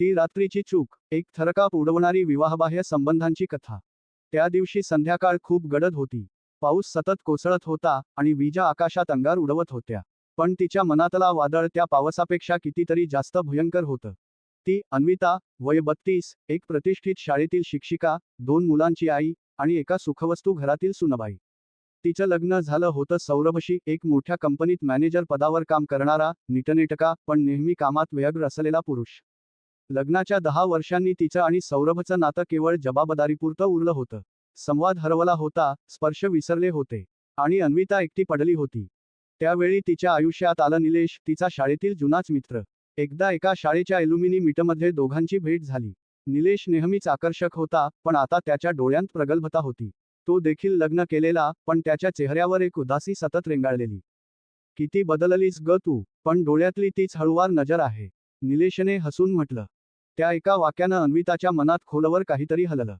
ती रात्रीची चूक एक थरकाप उडवणारी विवाहबाह्य संबंधांची कथा. त्या दिवशी संध्याकाळ खूप गडद होती. पाऊस सतत कोसळत होता आणि विजा आकाशात अंगार उडवत होत्या. पण तिच्या मनातला वादळ त्या पावसापेक्षा कितीतरी जास्त भयंकर होतं. ती अन्विता वय बत्तीस एक प्रतिष्ठित शाळेतील शिक्षिका दोन मुलांची आई आणि एका सुखवस्तू घरातील सुनबाई. तिचं लग्न झालं होतं सौरभशी एक मोठ्या कंपनीत मॅनेजर पदावर काम करणारा नीटनेटका पण नेहमी कामात व्यग्र असलेला पुरुष. लग्नाच्या दहा वर्षांनी तिचं आणि सौरभचं नातं केवळ जबाबदारीपुरतं उरलं होतं. संवाद हरवला होता स्पर्श विसरले होते आणि अन्विता एकटी पडली होती. त्यावेळी तिच्या आयुष्यात आलं निलेश तिचा शाळेतील जुनाच मित्र. एकदा एका शाळेच्या एल्युमिनी मीटमध्ये दोघांची भेट झाली. निलेश नेहमीच आकर्षक होता पण आता त्याच्या डोळ्यांत प्रगल्भता होती. तो देखील लग्न केलेला पण त्याच्या चेहऱ्यावर एक उदासी सतत रेंगाळलेली. किती बदललीस ग तू पण डोळ्यातली तीच हळुवार नजर आहे निलेशने हसून म्हटलं. त्या एका वाक्यानं अन्विताच्या मनात खोलवर काहीतरी हललं.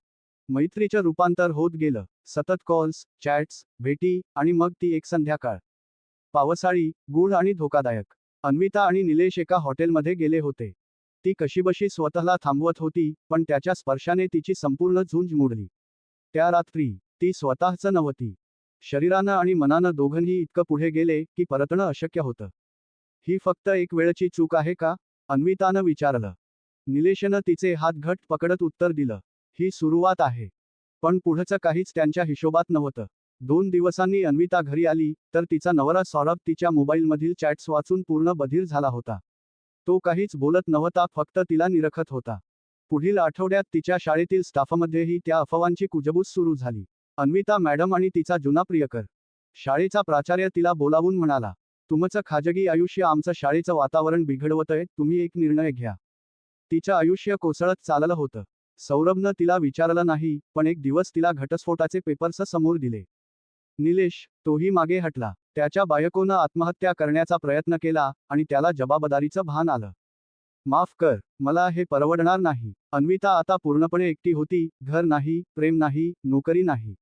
मैत्रीचं रूपांतर होत गेलं. सतत कॉल्स चॅट्स भेटी आणि मग ती एक संध्याकाळ. पावसाळी गूढ आणि धोकादायक. अन्विता आणि निलेश एका हॉटेलमध्ये गेले होते. ती कशीबशी स्वतःला थांबवत होती पण त्याच्या स्पर्शाने तिची संपूर्ण झुंज मोडली. त्या रात्री ती स्वतःचं नव्हती. शरीरानं आणि मनानं दोघंही इतकं पुढे गेले की परतणं अशक्य होतं. ही फक्त एक वेळची चूक आहे का? अन्वितानं विचारलं. निलेशनं तिचे हात घट पकडत उत्तर दिलं ही सुरुवात आहे. पण पुढचं काहीच त्यांच्या हिशोबात नव्हतं. दोन दिवसांनी अन्विता घरी आली तर तिचा नवरा सौरभ तिच्या मोबाईलमधील चॅट्स वाचून पूर्ण बधीर झाला होता. तो काहीच बोलत नव्हता फक्त तिला निरखत होता. पुढील आठवड्यात तिच्या शाळेतील स्टाफमध्येही त्या अफवांची कुजबूज सुरू झाली. अन्विता मॅडम आणि तिचा जुना प्रियकर. शाळेचा प्राचार्य तिला बोलावून म्हणाला तुमचं खाजगी आयुष्य आमचं शाळेचं वातावरण बिघडवतंय तुम्ही एक निर्णय घ्या. तिचं आयुष्य कोसळत चाललं होतं. सौरभनं तिला विचारलं नाही पण एक दिवस तिला घटस्फोटाचे पेपर्स समोर दिले. निलेश तोही मागे हटला. त्याच्या बायकोनं आत्महत्या करण्याचा प्रयत्न केला आणि त्याला जबाबदारीचं भान आलं. माफ कर मला हे परवडणार नाही. अन्विता आता पूर्णपणे एकटी होती घर नाही प्रेम नाही नोकरी नाही.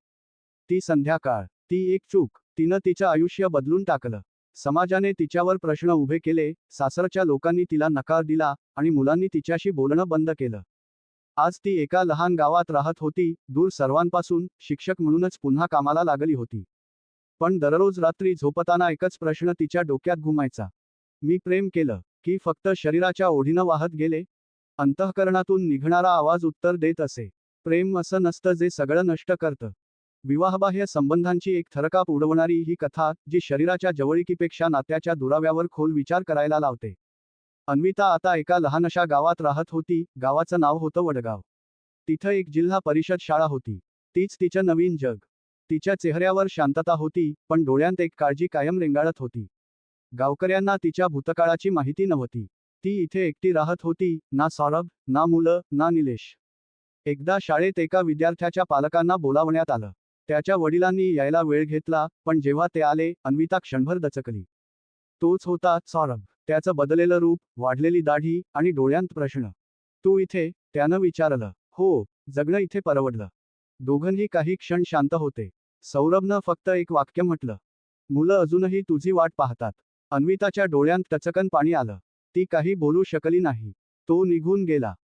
ती संध्याकाळ ती एक चूक. तिनं तिचं आयुष्य बदलून टाकलं. समाजाने तिच्यावर प्रश्न उभे केले सासरच्या लोकांनी तिला नकार दिला आणि मुलांनी तिच्याशी बोलणं बंद केलं. आज ती एका लहान गावात राहत होती दूर सर्वांपासून शिक्षक म्हणूनच पुन्हा कामाला लागली होती. पण दररोज रात्री झोपताना एकच प्रश्न तिच्या डोक्यात घुमायचा. मी प्रेम केलं की फक्त शरीराच्या ओढीनं वाहत गेले? अंतःकरणातून निघणारा आवाज उत्तर देत असे. प्रेम असं नसतं जे सगळं नष्ट करतं. विवाहबाह्य संबंधांची एक थरकाप उडवणारी ही कथा जी शरीराच्या जवळिकीपेक्षा नात्याच्या दुराव्यावर खोल विचार करायला लावते. अन्विता आता एका लहानशा गावात राहत होती गावाचं नाव होतं वडगाव. तिथं एक जिल्हा परिषद शाळा होती. तीच तिचं नवीन जग. तिच्या चेहऱ्यावर शांतता होती पण डोळ्यांत एक काळजी कायम रेंगाळत होती. गावकऱ्यांना तिच्या भूतकाळाची माहिती नव्हती. ती इथे एकटी राहत होती ना सौरभ ना मुलं ना निलेश. एकदा शाळेत एका विद्यार्थ्याच्या पालकांना बोलावण्यात आलं. त्याच्या वडिलांनी यायला वेळ घेतला पण जेव्हा ते आले अन्विता क्षणभर दचकली. तोच होता सौरभ. त्याचं बदलेलं रूप वाढलेली दाढी आणि डोळ्यांत प्रश्न. तू इथे? त्यानं विचारलं. हो जगणं इथे परवडलं. दोघंही काही क्षण शांत होते. सौरभनं फक्त एक वाक्य म्हटलं. मुलं अजूनही तुझी वाट पाहतात. अन्विताच्या डोळ्यांत टचकन पाणी आलं. ती काही बोलू शकली नाही. तो निघून गेला.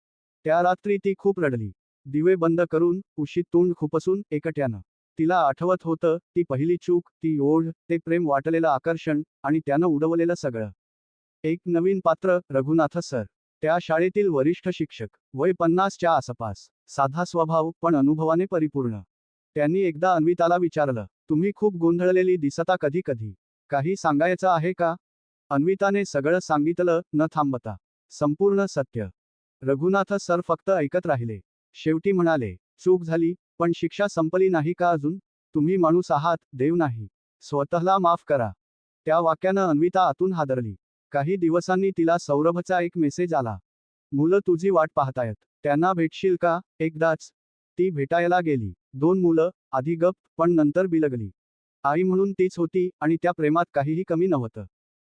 त्या रात्री ती खूप रडली. दिवे बंद करून उशी तोंड खुपसून एकट्यानं. तिला आठवत होतं ती पहिली चूक ती ओढ ते प्रेम वाटलेलं आकर्षण आणि त्यानं उडवलेलं सगळं. एक नवीन पात्र रघुनाथ सर. त्या शाळेतील वरिष्ठ शिक्षक. वय पन्नासच्या आसपास. साधा स्वभाव पण अनुभवाने परिपूर्ण. त्यांनी एकदा अन्विताला विचारलं तुम्ही खूप गोंधळलेली दिसता कधी कधी? काही सांगायचं आहे का? अन्विताने सगळं सांगितलं न थांबता. संपूर्ण सत्य. रघुनाथ सर फक्त ऐकत राहिले. शेवटी म्हणाले चूक झाली. पण शिक्षा संपली नाही का अजून? तुम्ही माणूस आहात देव नाही. स्वतःला माफ करा. त्या वाक्यानं अन्विता आतून हादरली. काही दिवसांनी तिला सौरभचा एक मेसेज आला. मुलं तुझी वाट पाहतायत. त्यांना भेटशील का? एकदाच. ती भेटायला गेली. दोन मुलं आधी गप पण नंतर बिलगली. आई म्हणून तीच होती आणि त्या प्रेमात काहीही कमी नव्हतं.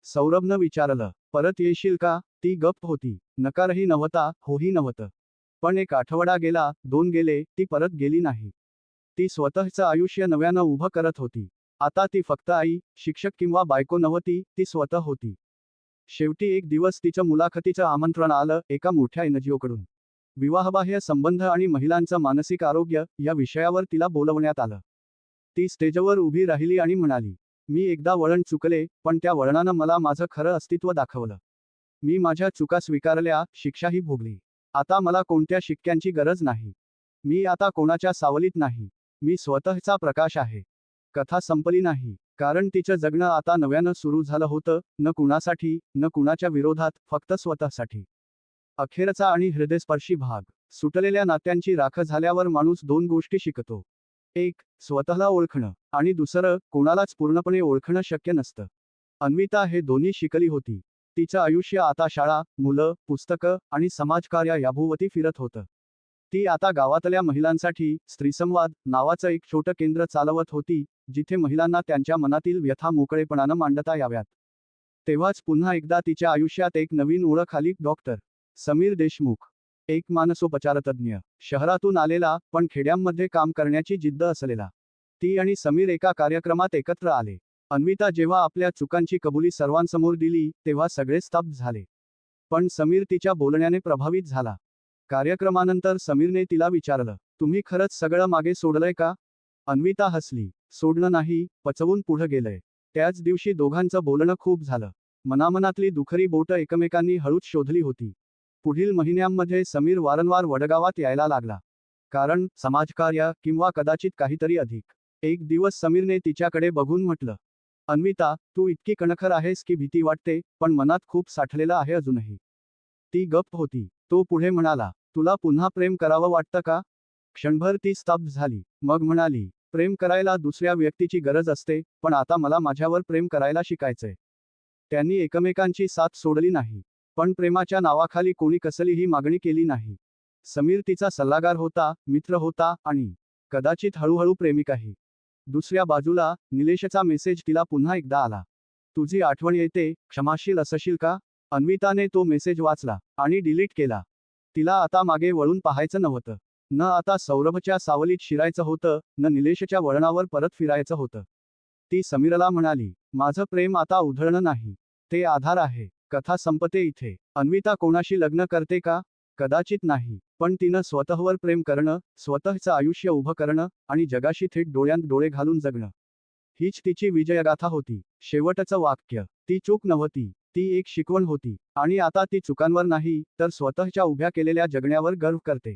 सौरभनं विचारलं परत येशील का? ती गप्प होती. नकारही नव्हता होही नव्हतं. पण एक आठवडा गेला दोन गेले ती परत गेली नाही. ती स्वतःचं आयुष्य नव्यानं उभं करत होती. आता ती फक्त आई शिक्षक किंवा बायको नव्हती ती स्वतः होती. शेवटी एक दिवस तिच्या मुलाखतीचं आमंत्रण आलं एका मोठ्या एनजीओकडून विवाहबाह्य संबंध आणि महिलांचं मानसिक आरोग्य या विषयावर तिला बोलवण्यात आलं. ती स्टेजवर उभी राहिली आणि म्हणाली मी एकदा वळण चुकले पण त्या वळणानं मला माझं खरं अस्तित्व दाखवलं. मी माझ्या चुका स्वीकारल्या शिक्षाही भोगली. आता मला कोणत्या शिक्क्यांची गरज नाही. मी आता कोणाच्या सावलीत नाही. मी स्वतःचा प्रकाश आहे. कथा संपली नाही. कारण तिचं जगणं आता नव्यानं सुरू झालं होतं न कुणासाठी न कुणाच्या विरोधात फक्त स्वतःसाठी. अखेरचा आणि हृदयस्पर्शी भाग. सुटलेल्या नात्यांची राख झाल्यावर माणूस दोन गोष्टी शिकतो. एक स्वतःला ओळखणं. आणि दुसरं कोणालाच पूर्णपणे ओळखणं शक्य नसतं. अन्विता हे दोन्ही शिकली होती. तिचं आयुष्य आता शाळा मुलं पुस्तकं आणि समाजकार्य याभोवती फिरत होतं. ती आता गावातल्या महिलांसाठी स्त्रीसंवाद नावाचं एक छोटं केंद्र चालवत होती जिथे महिलांना त्यांच्या मनातील व्यथा मोकळेपणानं मांडता याव्यात. तेव्हाच पुन्हा एकदा तिच्या आयुष्यात एक नवीन ओळख आली डॉक्टर समीर देशमुख. एक मानसोपचारतज्ञ शहरातून आलेला पण खेड्यांमध्ये काम करण्याची जिद्द असलेला. ती आणि समीर एका कार्यक्रमात एकत्र आले. अन्विता जेव्हा आपल्या चुकांची कबुली सर्वांसमोर दिली तेव्हा सगळे स्तब्ध झाले. पण समीर तिच्या बोलण्याने प्रभावित झाला. कार्यक्रमानंतर समीरने तिला विचारलं तुम्ही खरंच सगळं मागे सोडलंय का? अन्विता हसली सोडणं नाही पचवून पुढं गेलंय. त्याच दिवशी दोघांचं बोलणं खूप झालं. मनामनातली दुखरी बोटं एकमेकांनी हळूच शोधली होती. पुढील महिन्यांमध्ये समीर वारंवार वडगावात यायला लागला. कारण समाजकार्य किंवा कदाचित काहीतरी अधिक. एक दिवस समीरने तिच्याकडे बघून म्हटलं अन्विता तू इतकी कणखर आहेस की भीती वाटते पण मनात खूप साठलेला आहे अजूनही. ती गप्प होती. तो पुढे म्हणाला तुला पुन्हा प्रेम करावं वाटतं का? क्षणभर ती स्तब्ध झाली. मग म्हणाली प्रेम करायला दुसऱ्या व्यक्तीची गरज असते पण आता मला माझ्यावर प्रेम करायला शिकायचंय. त्यांनी एकमेकांची साथ सोडली नाही. पण प्रेमाच्या नावाखाली कोणी कसलीही मागणी केली नाही. समीर तिचा सल्लागार होता मित्र होता आणि कदाचित हळूहळू प्रेमिकाही. दुसऱ्या बाजूला निलेशचा मेसेज तिला पुन्हा एकदा आला. तुझी आठवण येते क्षमाशील असशील का? अन्विताने तो मेसेज वाचला आणि डिलीट केला. तिला आता मागे वळून पाहायचं नव्हतं. न आता सौरभच्या सावलीत शिरायचं होतं न निलेशच्या वळणावर परत फिरायचं होतं. ती समीरला म्हणाली माझं प्रेम आता उधळणं नाही. ते आधार आहे. कथा संपते इथे. अन्विता कोणाशी लग्न करते का? कदाचित नाही. पण तिनं स्वतःवर प्रेम करणं स्वतःचं आयुष्य उभं करणं आणि जगाशी थेट डोळ्यांत डोळे घालून जगणं. हीच तिची विजयगाथा होती. शेवटचं वाक्य. ती चूक नव्हती. ती एक शिकवण होती. आणि आता ती चुकांवर नाही तर स्वतःच्या उभ्या केलेल्या जगण्यावर गर्व करते.